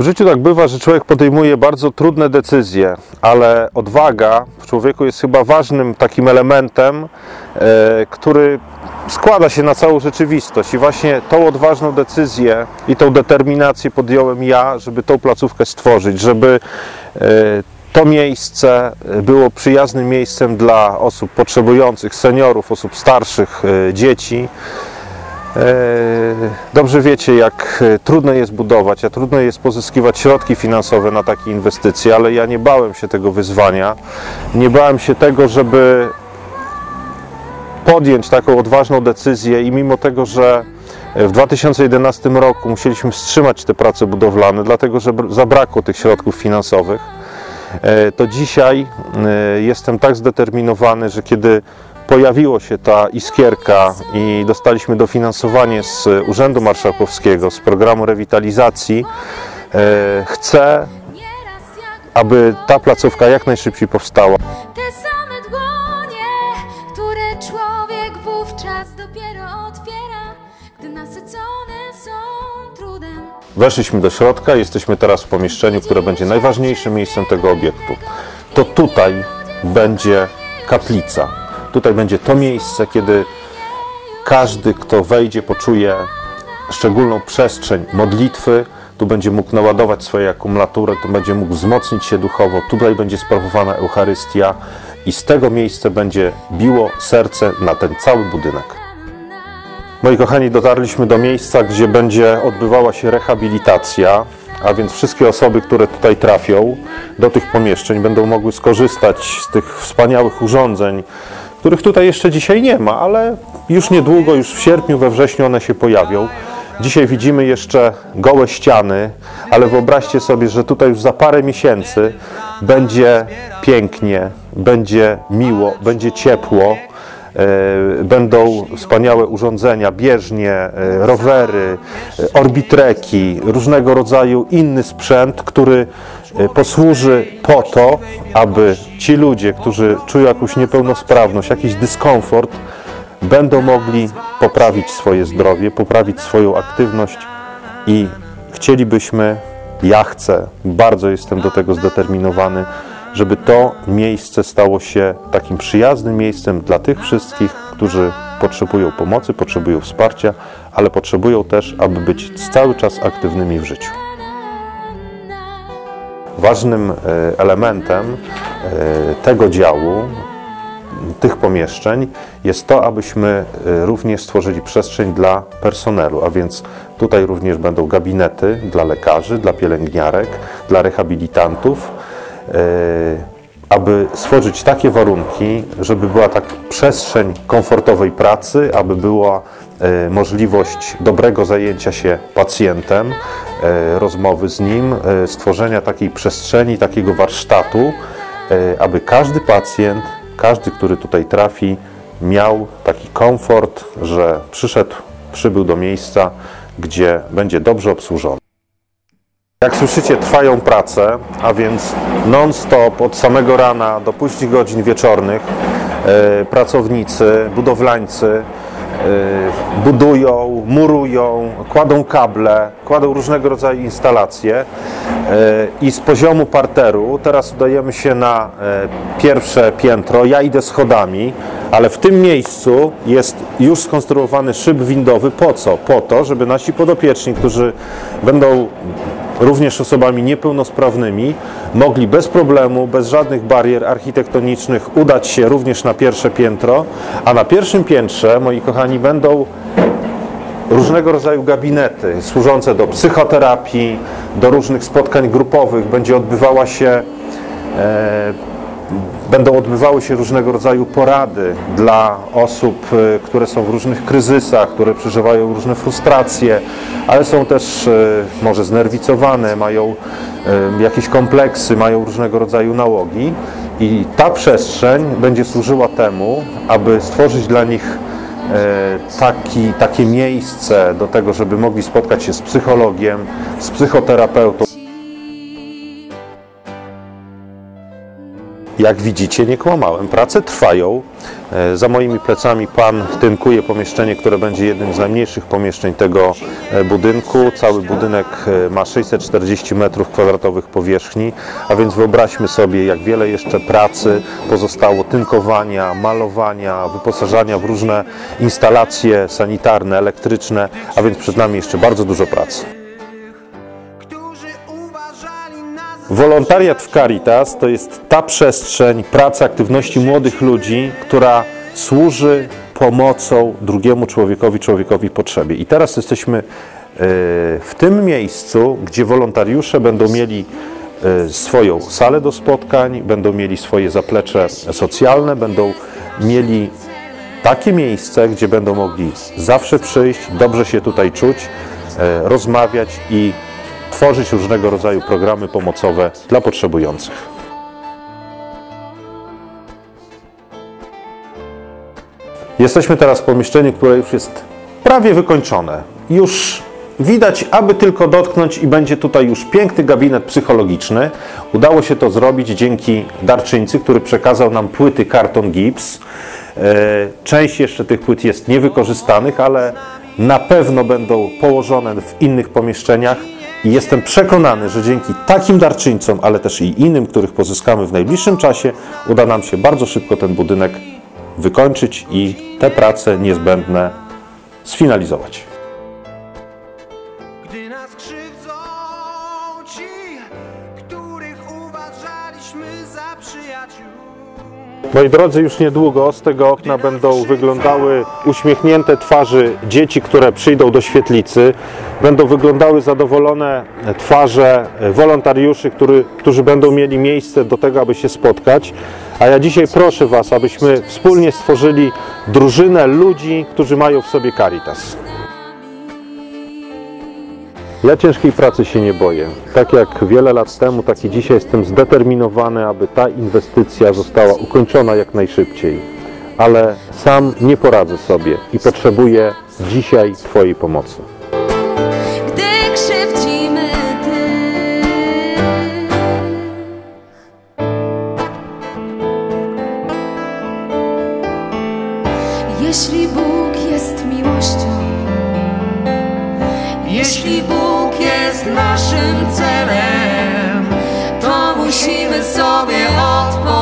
W życiu tak bywa, że człowiek podejmuje bardzo trudne decyzje, ale odwaga w człowieku jest chyba ważnym takim elementem, e, który składa się na całą rzeczywistość. I właśnie tą odważną decyzję i tą determinację podjąłem ja, żeby tą placówkę stworzyć, żeby e, to miejsce było przyjaznym miejscem dla osób potrzebujących, seniorów, osób starszych, e, dzieci. E, Dobrze wiecie, jak e, trudno jest budować, a trudno jest pozyskiwać środki finansowe na takie inwestycje, ale ja nie bałem się tego wyzwania. Nie bałem się tego, żeby podjąć taką odważną decyzję i mimo tego, że w 2011 roku musieliśmy wstrzymać te prace budowlane, dlatego że br- zabrakło tych środków finansowych, e, to dzisiaj e, jestem tak zdeterminowany, że kiedy pojawiło się ta iskierka i dostaliśmy dofinansowanie z Urzędu Marszałkowskiego, z programu rewitalizacji, e, chcę, aby ta placówka jak najszybciej powstała. Te same dłonie, które człowiek wówczas dopiero otwiera, gdy nasycone są trudem. Weszliśmy do środka, jesteśmy teraz w pomieszczeniu, które będzie najważniejszym miejscem tego obiektu. To tutaj będzie kaplica. Tutaj będzie to miejsce, kiedy każdy, kto wejdzie, poczuje szczególną przestrzeń modlitwy. Tu będzie mógł naładować swoje akumulatury, tu będzie mógł wzmocnić się duchowo. Tutaj będzie sprawowana Eucharystia i z tego miejsca będzie biło serce na ten cały budynek. Moi kochani, dotarliśmy do miejsca, gdzie będzie odbywała się rehabilitacja, a więc wszystkie osoby, które tutaj trafią do tych pomieszczeń, będą mogły skorzystać z tych wspaniałych urządzeń, których tutaj jeszcze dzisiaj nie ma, ale już niedługo, już w sierpniu, we wrześniu one się pojawią. Dzisiaj widzimy jeszcze gołe ściany, ale wyobraźcie sobie, że tutaj już za parę miesięcy będzie pięknie, będzie miło, będzie ciepło. E, Będą wspaniałe urządzenia, bieżnie, e, rowery, e, orbitreki, różnego rodzaju inny sprzęt, który posłuży po to, aby ci ludzie, którzy czują jakąś niepełnosprawność, jakiś dyskomfort, będą mogli poprawić swoje zdrowie, poprawić swoją aktywność i chcielibyśmy, ja chcę, bardzo jestem do tego zdeterminowany, żeby to miejsce stało się takim przyjaznym miejscem dla tych wszystkich, którzy potrzebują pomocy, potrzebują wsparcia, ale potrzebują też, aby być cały czas aktywnymi w życiu. Ważnym e, elementem e, tego działu, tych pomieszczeń jest to, abyśmy e, również stworzyli przestrzeń dla personelu, a więc tutaj również będą gabinety dla lekarzy, dla pielęgniarek, dla rehabilitantów, aby stworzyć takie warunki, żeby była tak przestrzeń komfortowej pracy, aby była e, możliwość dobrego zajęcia się pacjentem, e, rozmowy z nim, e, stworzenia takiej przestrzeni, takiego warsztatu, aby każdy pacjent, każdy, który tutaj trafi, miał taki komfort, że przyszedł, przybył do miejsca, gdzie będzie dobrze obsłużony. Jak słyszycie, trwają prace, a więc non-stop od samego rana do późnych godzin wieczornych pracownicy, budowlańcy e, budują, murują, kładą kable, kładą różnego rodzaju instalacje e, i z poziomu parteru teraz udajemy się na e, pierwsze piętro. Ja idę schodami, ale w tym miejscu jest już skonstruowany szyb windowy. Po co? Po to, żeby nasi podopieczni, którzy będą również osobami niepełnosprawnymi, mogli bez problemu, bez żadnych barier architektonicznych udać się również na pierwsze piętro, a na pierwszym piętrze, moi kochani, będą różnego rodzaju gabinety służące do psychoterapii, do różnych spotkań grupowych. Będzie odbywała się e, Będą odbywały się różnego rodzaju porady dla osób, e, które są w różnych kryzysach, które przeżywają różne frustracje, ale są też e, może znerwicowane, mają e, jakieś kompleksy, mają różnego rodzaju nałogi. I ta przestrzeń będzie służyła temu, aby stworzyć dla nich taki, takie miejsce do tego, żeby mogli spotkać się z psychologiem, z psychoterapeutą. Jak widzicie, nie kłamałem. Prace trwają. E, Za moimi plecami pan tynkuje pomieszczenie, które będzie jednym z najmniejszych pomieszczeń tego e, budynku. Cały budynek e, ma 640 m2 powierzchni, a więc wyobraźmy sobie, jak wiele jeszcze pracy pozostało tynkowania, malowania, wyposażania w różne instalacje sanitarne, elektryczne, a więc przed nami jeszcze bardzo dużo pracy. Wolontariat w Caritas to jest ta przestrzeń pracy, aktywności młodych ludzi, która służy pomocą drugiemu człowiekowi, człowiekowi potrzebie. I teraz jesteśmy e, w tym miejscu, gdzie wolontariusze będą mieli e, swoją salę do spotkań, będą mieli swoje zaplecze socjalne, będą mieli takie miejsce, gdzie będą mogli zawsze przyjść, dobrze się tutaj czuć, e, rozmawiać i tworzyć różnego rodzaju programy pomocowe dla potrzebujących. Jesteśmy teraz w pomieszczeniu, które już jest prawie wykończone. Już widać, aby tylko dotknąć i będzie tutaj już piękny gabinet psychologiczny. Udało się to zrobić dzięki darczyńcy, który przekazał nam płyty karton gips. E, Część jeszcze tych płyt jest niewykorzystanych, ale na pewno będą położone w innych pomieszczeniach i jestem przekonany, że dzięki takim darczyńcom, ale też i innym, których pozyskamy w najbliższym czasie, uda nam się bardzo szybko ten budynek wykończyć i te prace niezbędne sfinalizować. Moi drodzy, już niedługo z tego okna będą wyglądały uśmiechnięte twarze dzieci, które przyjdą do świetlicy. Będą wyglądały zadowolone twarze wolontariuszy, który, którzy będą mieli miejsce do tego, aby się spotkać. A ja dzisiaj proszę Was, abyśmy wspólnie stworzyli drużynę ludzi, którzy mają w sobie Caritas. Ja ciężkiej pracy się nie boję. Tak jak wiele lat temu, tak i dzisiaj jestem zdeterminowany, aby ta inwestycja została ukończona jak najszybciej. Ale sam nie poradzę sobie i potrzebuję dzisiaj Twojej pomocy. Jest naszym celem, to musimy sobie odpowiedzieć.